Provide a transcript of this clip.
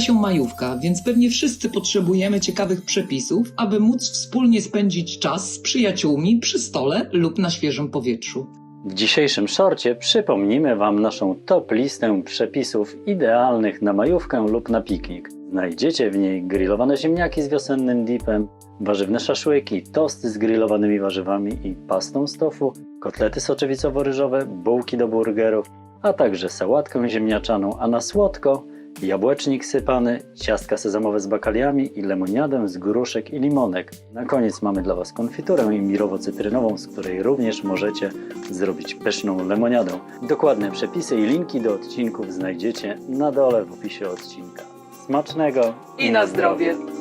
się majówka, więc pewnie wszyscy potrzebujemy ciekawych przepisów, aby móc wspólnie spędzić czas z przyjaciółmi przy stole lub na świeżym powietrzu. W dzisiejszym szorcie przypomnimy Wam naszą top listę przepisów idealnych na majówkę lub na piknik. Znajdziecie w niej grillowane ziemniaki z wiosennym dipem, warzywne szaszłyki, tosty z grillowanymi warzywami i pastą z tofu, kotlety soczewicowo-ryżowe, bułki do burgerów, a także sałatkę ziemniaczaną, a na słodko jabłecznik sypany, ciastka sezamowe z bakaliami i lemoniadę z gruszek i limonek. Na koniec mamy dla Was konfiturę imirowo-cytrynową, z której również możecie zrobić pyszną lemoniadę. Dokładne przepisy i linki do odcinków znajdziecie na dole w opisie odcinka. Smacznego I na zdrowie!